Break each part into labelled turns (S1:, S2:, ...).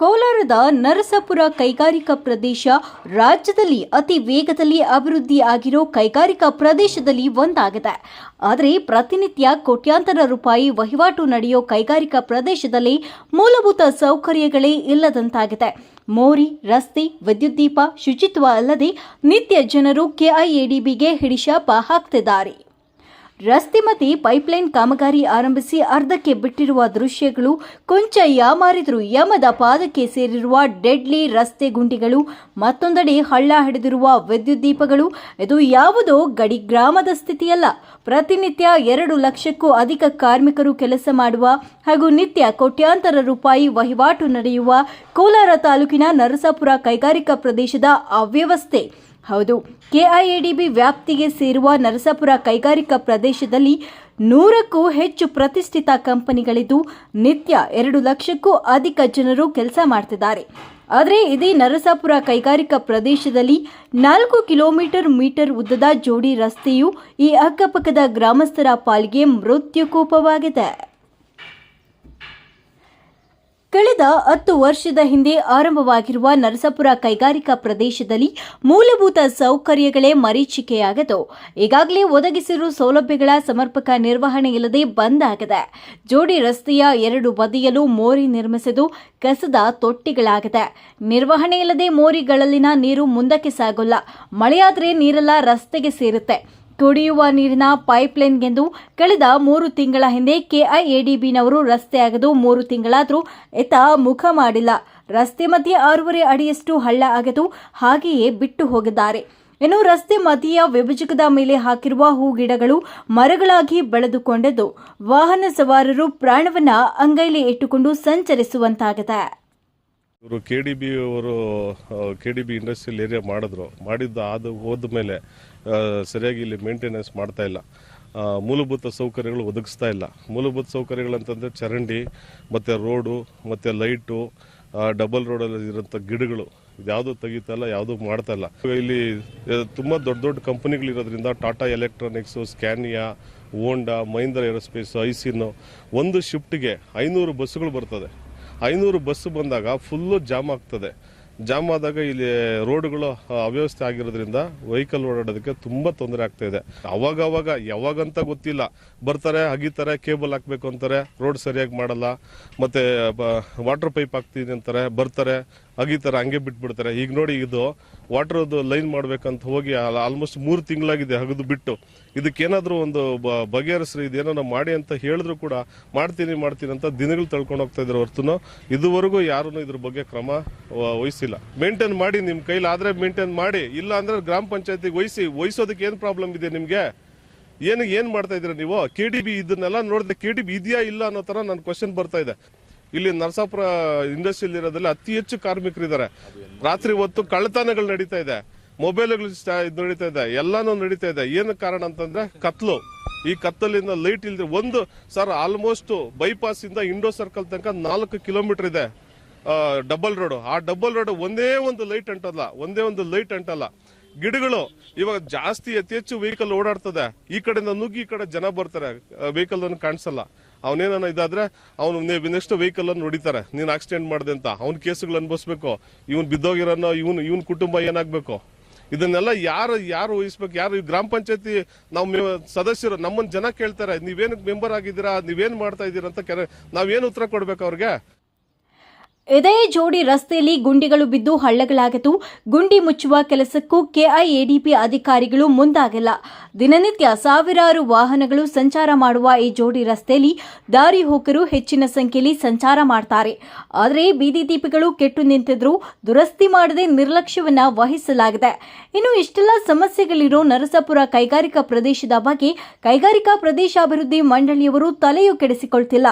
S1: ಕೋಲಾರದ ನರಸಾಪುರ ಕೈಗಾರಿಕಾ ಪ್ರದೇಶ ರಾಜ್ಯದಲ್ಲಿ ಅತಿ ವೇಗದಲ್ಲಿ ಅಭಿವೃದ್ಧಿ ಆಗಿರೋ ಕೈಗಾರಿಕಾ ಪ್ರದೇಶದಲ್ಲಿ ಒಂದಾಗಿದೆ. ಆದರೆ ಪ್ರತಿನಿತ್ಯ ಕೋಟ್ಯಾಂತರ ರೂಪಾಯಿ ವಹಿವಾಟು ನಡೆಯೋ ಕೈಗಾರಿಕಾ ಪ್ರದೇಶದಲ್ಲಿ ಮೂಲಭೂತ ಸೌಕರ್ಯಗಳೇ ಇಲ್ಲದಂತಾಗಿದೆ. ಮೋರಿ, ರಸ್ತೆ, ವಿದ್ಯುತ್ ದೀಪ ಶುಚಿತ್ವ ಅಲ್ಲದೆ ನಿತ್ಯ ಜನರು ಕೆಐಎಡಿಬಿಗೆ ಹಿಡಿಶಾಪ ಹಾಕ್ತಿದ್ದಾರೆ. ರಸ್ತೆ ಮತ್ತೆ ಪೈಪ್ಲೈನ್ ಕಾಮಗಾರಿ ಆರಂಭಿಸಿ ಅರ್ಧಕ್ಕೆ ಬಿಟ್ಟಿರುವ ದೃಶ್ಯಗಳು ಕೊಂಚ ಯಾಮಾರಿದ್ರು ಯಮದ ಪಾದಕ್ಕೆ ಸೇರಿರುವ ಡೆಡ್ಲಿ ರಸ್ತೆ ಗುಂಡಿಗಳು, ಮತ್ತೊಂದೆಡೆ ಹಳ್ಳ ಹಿಡಿದಿರುವ ವಿದ್ಯುತ್ ದೀಪಗಳು, ಇದು ಯಾವುದೋ ಗಡಿ ಗ್ರಾಮದ ಸ್ಥಿತಿಯಲ್ಲ. ಪ್ರತಿನಿತ್ಯ ಎರಡು ಲಕ್ಷಕ್ಕೂ ಅಧಿಕ ಕಾರ್ಮಿಕರು ಕೆಲಸ ಮಾಡುವ ಹಾಗೂ ನಿತ್ಯ ಕೋಟ್ಯಾಂತರ ರೂಪಾಯಿ ವಹಿವಾಟು ನಡೆಯುವ ಕೋಲಾರ ತಾಲೂಕಿನ ನರಸಾಪುರ ಕೈಗಾರಿಕಾ ಪ್ರದೇಶದ ಅವ್ಯವಸ್ಥೆ. ಹೌದು. ಕೆಐಎಡಿಬಿ ವ್ಯಾಪ್ತಿಗೆ ಸೇರುವ ನರಸಾಪುರ ಕೈಗಾರಿಕಾ ಪ್ರದೇಶದಲ್ಲಿ ನೂರಕ್ಕೂ ಹೆಚ್ಚು ಪ್ರತಿಷ್ಠಿತ ಕಂಪನಿಗಳಿದ್ದು, ನಿತ್ಯ ಎರಡು ಲಕ್ಷಕ್ಕೂ ಅಧಿಕ ಜನರು ಕೆಲಸ ಮಾಡ್ತಿದ್ದಾರೆ. ಆದರೆ ಇದೇ ನರಸಾಪುರ ಕೈಗಾರಿಕಾ ಪ್ರದೇಶದಲ್ಲಿ ನಾಲ್ಕು ಕಿಲೋಮೀಟರ್ ಮೀಟರ್ ಉದ್ದದ ಜೋಡಿ ರಸ್ತೆಯು ಈ ಅಕ್ಕಪಕ್ಕದ ಗ್ರಾಮಸ್ಥರ ಪಾಲಿಗೆ ಮೃತ್ಯುಕೂಪವಾಗಿದೆ. ಕಳೆದ ಹತ್ತು ವರ್ಷದ ಹಿಂದೆ ಆರಂಭವಾಗಿರುವ ನರಸಾಪುರ ಕೈಗಾರಿಕಾ ಪ್ರದೇಶದಲ್ಲಿ ಮೂಲಭೂತ ಸೌಕರ್ಯಗಳೇ ಮರೀಚಿಕೆಯಾಗದು. ಈಗಾಗಲೇ ಒದಗಿಸಿರುವ ಸೌಲಭ್ಯಗಳ ಸಮರ್ಪಕ ನಿರ್ವಹಣೆ ಇಲ್ಲದೆ ಬಂದ್ ಆಗಿದೆ. ಜೋಡಿ ರಸ್ತೆಯ ಎರಡು ಬದಿಯಲ್ಲೂ ಮೋರಿ ನಿರ್ಮಿಸಿದ್ದು ಕಸದ ತೊಟ್ಟಿಗಳಾಗಿದೆ. ನಿರ್ವಹಣೆ ಇಲ್ಲದೆ ಮೋರಿಗಳಲ್ಲಿನ ನೀರು ಮುಂದಕ್ಕೆ ಸಾಗೋಲ್ಲ. ಮಳೆಯಾದರೆ ನೀರೆಲ್ಲ ರಸ್ತೆಗೆ ಸೇರುತ್ತೆ. ಕುಡಿಯುವ ನೀರಿನ ಪೈಪ್ಲೈನ್ಗೆಂದು ಕಳೆದ ಮೂರು ತಿಂಗಳ ಹಿಂದೆ ಕೆಐಎಡಿಬಿನವರು ರಸ್ತೆ ಆಗದು ಮೂರು ತಿಂಗಳಾದರೂ ಎತ್ತ ಮುಖ ಮಾಡಿಲ್ಲ. ರಸ್ತೆ ಮಧ್ಯೆ ಆರೂವರೆ ಅಡಿಯಷ್ಟು ಹಳ್ಳ ಆಗದು ಹಾಗೆಯೇ ಬಿಟ್ಟು ಹೋಗಿದ್ದಾರೆ. ಇನ್ನು ರಸ್ತೆ ಮಧ್ಯೆಯ ವಿಭಜಕದ ಮೇಲೆ ಹಾಕಿರುವ ಹೂ ಗಿಡಗಳು ಮರಗಳಾಗಿ ಬೆಳೆದುಕೊಂಡಿದ್ದು. ವಾಹನ ಸವಾರರು ಪ್ರಾಣವನ್ನ ಅಂಗೈಲಿ ಇಟ್ಟುಕೊಂಡು ಸಂಚರಿಸುವಂತಾಗಿದೆ.
S2: ಇವರು ಕೆ ಡಿ ಬಿ ಅವರು K D B industrial area ಮಾಡಿದ್ರು. ಮಾಡಿದ್ದು ಅದು ಹೋದ ಮೇಲೆ ಸರಿಯಾಗಿ ಇಲ್ಲಿ ಮೇಂಟೆನೆನ್ಸ್ ಮಾಡ್ತಾ ಇಲ್ಲ. ಮೂಲಭೂತ ಸೌಕರ್ಯಗಳು ಒದಗಿಸ್ತಾ ಇಲ್ಲ. ಮೂಲಭೂತ ಸೌಕರ್ಯಗಳಂತಂದರೆ ಚರಂಡಿ, ಮತ್ತು ರೋಡು, ಮತ್ತು ಲೈಟು ಡಬಲ್ ರೋಡಲ್ಲಿ ಇರೋಂಥ ಗಿಡಗಳು. ಯಾವುದೂ ಇಲ್ಲ, ಯಾವುದೂ ಮಾಡ್ತಾ ಇಲ್ಲ. ಇಲ್ಲಿ ತುಂಬ ದೊಡ್ಡ ದೊಡ್ಡ ಕಂಪ್ನಿಗಳಿರೋದ್ರಿಂದ Tata electronics Scania Honda Mahindra aerospace Aisin ಒಂದು ಶಿಫ್ಟಿಗೆ ಐನೂರು ಬಸ್ಸುಗಳು ಬರ್ತದೆ. ಐನೂರು ಬಸ್ ಬಂದಾಗ ಫುಲ್ಲು ಜಾಮ್ ಆಗ್ತದೆ. ಜಾಮ್ ಆದಾಗ ಇಲ್ಲಿ ರೋಡ್ಗಳು ಅವ್ಯವಸ್ಥೆ ಆಗಿರೋದ್ರಿಂದ ವೆಹಿಕಲ್ ಓಡಾಡೋದಕ್ಕೆ ತುಂಬ ತೊಂದರೆ ಆಗ್ತಾ ಇದೆ. ಅವಾಗ ಅವಾಗ ಯಾವಾಗಂತ ಗೊತ್ತಿಲ್ಲ. ಬರ್ತಾರೆ, ಅಗಿತಾರೆ, ಕೇಬಲ್ ಹಾಕ್ಬೇಕು ಅಂತಾರೆ, ರೋಡ್ ಸರಿಯಾಗಿ ಮಾಡಲ್ಲ. ಮತ್ತೆ ವಾಟರ್ ಪೈಪ್ ಹಾಕ್ತೀನಿ ಅಂತಾರೆ, ಬರ್ತಾರೆ. ಅಗಿತಾರೆ ಹಂಗೆ ಬಿಟ್ಬಿಡ್ತಾರೆ. ಈಗ ನೋಡಿ ಇದು ವಾಟರ್ದು ಲೈನ್ ಮಾಡ್ಬೇಕಂತ ಹೋಗಿ ಆಲ್ಮೋಸ್ಟ್ ಮೂರು ತಿಂಗಳಾಗಿದೆ ಹಗದು ಬಿಟ್ಟು. ಇದಕ್ಕೇನಾದ್ರೂ ಒಂದು ಬಗೆಹರಿಸ್ರಿ ಇದೇನೋ ಮಾಡಿ ಅಂತ ಹೇಳಿದ್ರು ಕೂಡ ಮಾಡ್ತೀನಿ ಮಾಡ್ತೀನಿ ಅಂತ ದಿನಗಳು ತಳ್ಕೊಂಡು ಹೋಗ್ತಾ ಇದ್ರು ಹೊರತು ಇದುವರೆಗೂ ಯಾರೂ ಇದ್ರ ಬಗ್ಗೆ ಕ್ರಮ ವಹಿಸಿಲ್ಲ. ಮೇಂಟೈನ್ ಮಾಡಿ ನಿಮ್ಮ ಆದ್ರೆ ಮೇಂಟೈನ್ ಮಾಡಿ, ಇಲ್ಲ ಅಂದ್ರೆ ಗ್ರಾಮ ಪಂಚಾಯತಿಗೆ ವಹಿಸಿ, ವಹಿಸೋದಕ್ಕೆ ಏನು ಪ್ರಾಬ್ಲಮ್ ಇದೆ ನಿಮಗೆ? ಏನು, ಏನ್ ಮಾಡ್ತಾ ಇದ್ದೀರಾ ನೀವು? ಕೆ ಡಿ ಬಿ ಇದನ್ನೆಲ್ಲ ನೋಡಿದ್ರೆ ಕೆ ಡಿ ಬಿ ಇದೆಯಾ, ಇಲ್ಲ ಅನ್ನೋ ತರ ನನ್ನ ಕ್ವಶನ್ ಬರ್ತಾ ಇದೆ. ಇಲ್ಲಿ ನರಸಾಪುರ ಇಂಡಸ್ಟ್ರಿಯಲ್ ಇರೋದ್ರಲ್ಲಿ ಅತಿ ಹೆಚ್ಚು ಕಾರ್ಮಿಕರಿದ್ದಾರೆ. ರಾತ್ರಿ ಹೊತ್ತು ಕಳ್ಳತನಗಳು ನಡೀತಾ ಇದೆ. ಮೊಬೈಲ್ಗಳು ನಡೀತಾ ಇದೆ. ಎಲ್ಲಾನು ನಡೀತಾ ಇದೆ. ಏನು ಕಾರಣ ಅಂತಂದ್ರೆ ಕತ್ಲು. ಈ ಕತ್ತಲಿಂದ ಲೈಟ್ ಇಲ್ದೆ ಒಂದು ಸರ್, ಆಲ್ಮೋಸ್ಟ್ ಬೈಪಾಸ್ ಇಂದ ಇಂಡೋ ಸರ್ಕಲ್ ತನಕ ನಾಲ್ಕು ಕಿಲೋಮೀಟರ್ ಇದೆ. Double road. ಆ ಡಬಲ್ ರೋಡ್ ಒಂದೇ ಒಂದು ಲೈಟ್ ಅಂಟಲ್ಲ. ಒಂದೇ ಒಂದು ಲೈಟ್ ಅಂಟಲ್ಲ. ಗಿಡಗಳು ಇವಾಗ ಜಾಸ್ತಿ ಅತಿ ಹೆಚ್ಚು ವೆಹಿಕಲ್ ಓಡಾಡ್ತದೆ. ಈ ಕಡೆಯಿಂದ ನುಗ್ಗಿ ಈ ಕಡೆ ಜನ ಬರ್ತಾರೆ. ವೆಹಿಕಲ್ ಕಾಣಿಸಲ್ಲ. ಅವನೇನ ಇದಾದ್ರೆ ಅವನು ನೆಕ್ಸ್ಟ್ ವೆಹಿಕಲ್ ಅನ್ನು ನೋಡಿತಾರೆ ನೀನು ಆಕ್ಸಿಡೆಂಟ್ ಮಾಡಿದೆ ಅಂತ. ಅವ್ನ ಕೇಸುಗಳು ಅನ್ಭವಿಸ್ಬೇಕು. ಇವನ್ ಬಿದ್ದೋಗಿರೋನೋ ಇವನು, ಇವನ್ ಕುಟುಂಬ ಏನಾಗಬೇಕು? ಇದನ್ನೆಲ್ಲ ಯಾರು ಯಾರು ವಹಿಸ್ಬೇಕು ಯಾರು ಈ ಗ್ರಾಮ ಪಂಚಾಯತಿ ನಾವು ಸದಸ್ಯರು ನಮ್ಮನ್ನು ಜನ ಕೇಳ್ತಾರೆ. ನೀವೇನಕ್ಕೆ ಮೆಂಬರ್ ಆಗಿದ್ದೀರಾ? ನೀವೇನು ಮಾಡ್ತಾ ಇದ್ದೀರಾ ಅಂತ ಕೆರೆ, ನಾವೇನು ಉತ್ತರ ಕೊಡ್ಬೇಕು ಅವ್ರಿಗೆ?
S1: ಇದೇ ಜೋಡಿ ರಸ್ತೆಯಲ್ಲಿ ಗುಂಡಿಗಳು ಬಿದ್ದು ಹಳ್ಳಗಳಾಗಿದ್ದು ಗುಂಡಿ ಮುಚ್ಚುವ ಕೆಲಸಕ್ಕೂ ಕೆಐಎಡಿಪಿ ಅಧಿಕಾರಿಗಳು ಮುಂದಾಗಿಲ್ಲ. ದಿನನಿತ್ಯ ಸಾವಿರಾರು ವಾಹನಗಳು ಸಂಚಾರ ಮಾಡುವ ಈ ಜೋಡಿ ರಸ್ತೆಯಲ್ಲಿ ದಾರಿ ಹೋಕರು ಹೆಚ್ಚಿನ ಸಂಖ್ಯೆಯಲ್ಲಿ ಸಂಚಾರ ಮಾಡ್ತಾರೆ. ಆದರೆ ಬೀದಿ ದೀಪಗಳು ಕೆಟ್ಟು ನಿಂತಿದ್ರು ದುರಸ್ತಿ ಮಾಡದೆ ನಿರ್ಲಕ್ಷ್ಯವನ್ನ ವಹಿಸಲಾಗಿದೆ. ಇನ್ನು ಇಷ್ಟೆಲ್ಲ ಸಮಸ್ಯೆಗಳಿರೋ ನರಸಾಪುರ ಕೈಗಾರಿಕಾ ಪ್ರದೇಶದ ಬಗ್ಗೆ ಕೈಗಾರಿಕಾ ಪ್ರದೇಶಾಭಿವೃದ್ಧಿ ಮಂಡಳಿಯವರು ತಲೆಯೂ ಕೆಡಿಸಿಕೊಳ್ತಿಲ್ಲ.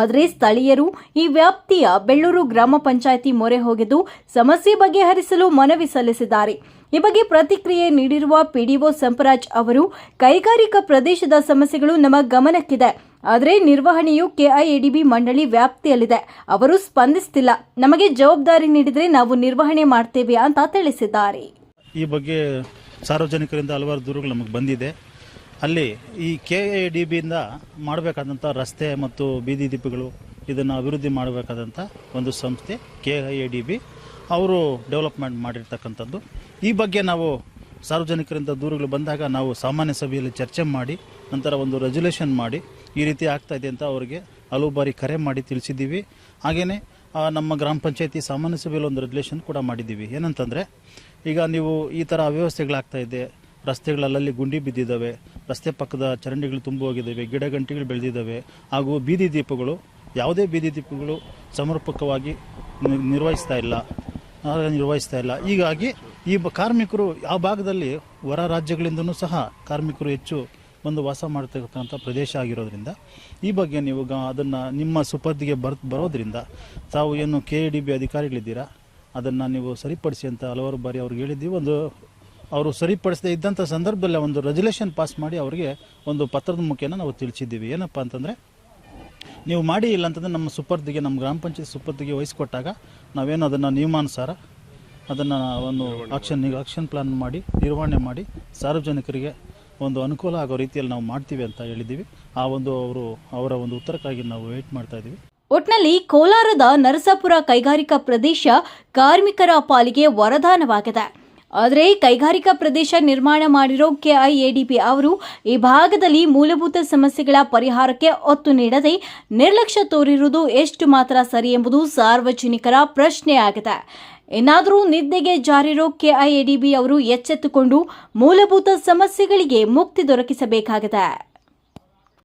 S1: ಆದರೆ ಸ್ಥಳೀಯರು ಈ ವ್ಯಾಪ್ತಿಯ ಬೆಳ್ಳೂರು ಗ್ರಾಮ ಪಂಚಾಯಿತಿ ಮೊರೆ ಹೋಗಿದ್ದು ಸಮಸ್ಯೆ ಬಗೆಹರಿಸಲು ಮನವಿ ಸಲ್ಲಿಸಿದ್ದಾರೆ. ಈ ಬಗ್ಗೆ ಪ್ರತಿಕ್ರಿಯೆ ನೀಡಿರುವ ಪಿಡಿಒ ಸಂಪರಾಜ್ ಅವರು, ಕೈಗಾರಿಕಾ ಪ್ರದೇಶದ ಸಮಸ್ಯೆಗಳು ನಮ್ಮ ಗಮನಕ್ಕಿದೆ. ಆದರೆ ನಿರ್ವಹಣೆಯು ಕೆಐಎಡಿಬಿ ಮಂಡಳಿ ವ್ಯಾಪ್ತಿಯಲ್ಲಿದೆ. ಅವರು ಸ್ಪಂದಿಸ್ತಿಲ್ಲ. ನಮಗೆ ಜವಾಬ್ದಾರಿ ನೀಡಿದರೆ ನಾವು ನಿರ್ವಹಣೆ ಮಾಡ್ತೇವೆ ಅಂತ ತಿಳಿಸಿದ್ದಾರೆ.
S3: ಈ ಬಗ್ಗೆ ಸಾರ್ವಜನಿಕರಿಂದ ಹಲವಾರು ದೂರುಗಳು ನಮಗೆ ಬಂದಿದೆ. ಅಲ್ಲಿ ಈ ಕೆ ಎ ಡಿ ಬಿಯಿಂದ ಮಾಡಬೇಕಾದಂಥ ರಸ್ತೆ ಮತ್ತು ಬೀದಿ ದೀಪಗಳು ಇದನ್ನು ಅಭಿವೃದ್ಧಿ ಮಾಡಬೇಕಾದಂಥ ಒಂದು ಸಂಸ್ಥೆ K I A D B ಅವರು ಡೆವಲಪ್ಮೆಂಟ್ ಮಾಡಿರ್ತಕ್ಕಂಥದ್ದು. ಈ ಬಗ್ಗೆ ನಾವು ಸಾರ್ವಜನಿಕರಿಂದ ದೂರುಗಳು ಬಂದಾಗ ನಾವು ಸಾಮಾನ್ಯ ಸಭೆಯಲ್ಲಿ ಚರ್ಚೆ ಮಾಡಿ, ನಂತರ ಒಂದು ರೆಜುಲೇಷನ್ ಮಾಡಿ, ಈ ರೀತಿ ಆಗ್ತಾ ಇದೆ ಅಂತ ಅವರಿಗೆ ಹಲವು ಬಾರಿ ಕರೆ ಮಾಡಿ ತಿಳಿಸಿದ್ದೀವಿ. ಹಾಗೆಯೇ ನಮ್ಮ ಗ್ರಾಮ ಪಂಚಾಯತಿ ಸಾಮಾನ್ಯ ಸಭೆಯಲ್ಲಿ ಒಂದು ರೆಜುಲೇಷನ್ ಕೂಡ ಮಾಡಿದ್ದೀವಿ. ಏನಂತಂದರೆ, ಈಗ ನೀವು ಈ ಥರ ಅವ್ಯವಸ್ಥೆಗಳಾಗ್ತಾ ಇದೆ. ರಸ್ತೆಗಳಲ್ಲಲ್ಲಿ ಗುಂಡಿ ಬಿದ್ದಿದ್ದಾವೆ. ರಸ್ತೆ ಪಕ್ಕದ ಚರಂಡಿಗಳು ತುಂಬ ಹೋಗಿದ್ದಾವೆ. ಗಿಡಗಂಟಿಗಳು ಬೆಳೆದಿದ್ದಾವೆ. ಹಾಗೂ ಬೀದಿ ದೀಪಗಳು ಯಾವುದೇ ಬೀದಿ ದೀಪಗಳು ಸಮರ್ಪಕವಾಗಿ ನಿರ್ವಹಿಸ್ತಾ ಇಲ್ಲ. ನಿರ್ವಹಿಸ್ತಾ ಇಲ್ಲ. ಹೀಗಾಗಿ ಈ ಕಾರ್ಮಿಕರು ಆ ಭಾಗದಲ್ಲಿ ಹೊರ ರಾಜ್ಯಗಳಿಂದನೂ ಸಹ ಕಾರ್ಮಿಕರು ಹೆಚ್ಚು ಒಂದು ವಾಸ ಮಾಡ್ತಕ್ಕಂಥ ಪ್ರದೇಶ ಆಗಿರೋದ್ರಿಂದ ಈ ಬಗ್ಗೆ ನೀವು ಗ ಅದನ್ನು ನಿಮ್ಮ ಸುಪರ್ದಿಗೆ ಬರ್ ಬರೋದ್ರಿಂದ ತಾವು ಏನು ಕೆ ಡಿ ಬಿ ಅಧಿಕಾರಿಗಳಿದ್ದೀರಾ? ಅದನ್ನು ನೀವು ಸರಿಪಡಿಸಿ ಅಂತ ಹಲವಾರು ಬಾರಿ ಅವ್ರಿಗೆ ಹೇಳಿದ್ದೀವಿ. ಒಂದು ಅವರು ಸರಿಪಡಿಸದೇ ಇದ್ದಂಥ ಸಂದರ್ಭದಲ್ಲಿ ಒಂದು ರೆಜುಲೇಷನ್ ಪಾಸ್ ಮಾಡಿ ಅವರಿಗೆ ಒಂದು ಪತ್ರದ ಮುಖೇನ ನಾವು ತಿಳಿಸಿದ್ದೀವಿ. ಏನಪ್ಪ ಅಂತಂದರೆ ನೀವು ಮಾಡಿ ಇಲ್ಲ ಅಂತಂದರೆ ನಮ್ಮ ಸುಪರ್ದಿಗೆ, ನಮ್ಮ ಗ್ರಾಮ ಪಂಚಾಯತ್ ಸುಪರ್ದಿಗೆ ವಹಿಸಿಕೊಟ್ಟಾಗ ನಾವೇನು ಅದನ್ನು ನಿಯಮಾನುಸಾರ ಅದನ್ನು ಒಂದು ಆಕ್ಷನ್ ಆಕ್ಷನ್ ಪ್ಲಾನ್ ಮಾಡಿ, ನಿರ್ವಹಣೆ ಮಾಡಿ ಸಾರ್ವಜನಿಕರಿಗೆ ಒಂದು ಅನುಕೂಲ ಆಗೋ ರೀತಿಯಲ್ಲಿ ನಾವು ಮಾಡ್ತೀವಿ ಅಂತ ಹೇಳಿದ್ದೀವಿ. ಆ ಒಂದು ಅವರು, ಅವರ ಒಂದು ಉತ್ತರಕ್ಕಾಗಿ ನಾವು ವೇಟ್ ಮಾಡ್ತಾ ಇದ್ದೀವಿ.
S1: ಒಟ್ನಲ್ಲಿ ಕೋಲಾರದ ನರಸಾಪುರ ಕೈಗಾರಿಕಾ ಪ್ರದೇಶ ಕಾರ್ಮಿಕರ ಪಾಲಿಗೆ ವರದಾನವಾಗಿದೆ. ಆದರೆ ಕೈಗಾರಿಕಾ ಪ್ರದೇಶ ನಿರ್ಮಾಣ ಮಾಡಿರೋ ಕೆಐಎಡಿಪಿ ಅವರು ಈ ಭಾಗದಲ್ಲಿ ಮೂಲಭೂತ ಸಮಸ್ಯೆಗಳ ಪರಿಹಾರಕ್ಕೆ ಒತ್ತು ನೀಡದೆ ನಿರ್ಲಕ್ಷ್ಯ ತೋರಿರುವುದು ಎಷ್ಟು ಮಾತ್ರ ಸರಿ ಎಂಬುದು ಸಾರ್ವಜನಿಕರ ಪ್ರಶ್ನೆಯಾಗಿದೆ ಏನಾದರೂ ನಿದ್ದೆಗೆ ಜಾರಿರೋ ಕೆಐಎಡಿಬಿ ಅವರು ಎಚ್ಚೆತ್ತುಕೊಂಡು ಮೂಲಭೂತ ಸಮಸ್ಯೆಗಳಿಗೆ ಮುಕ್ತಿ ದೊರಕಿಸಬೇಕಾಗಿದೆ.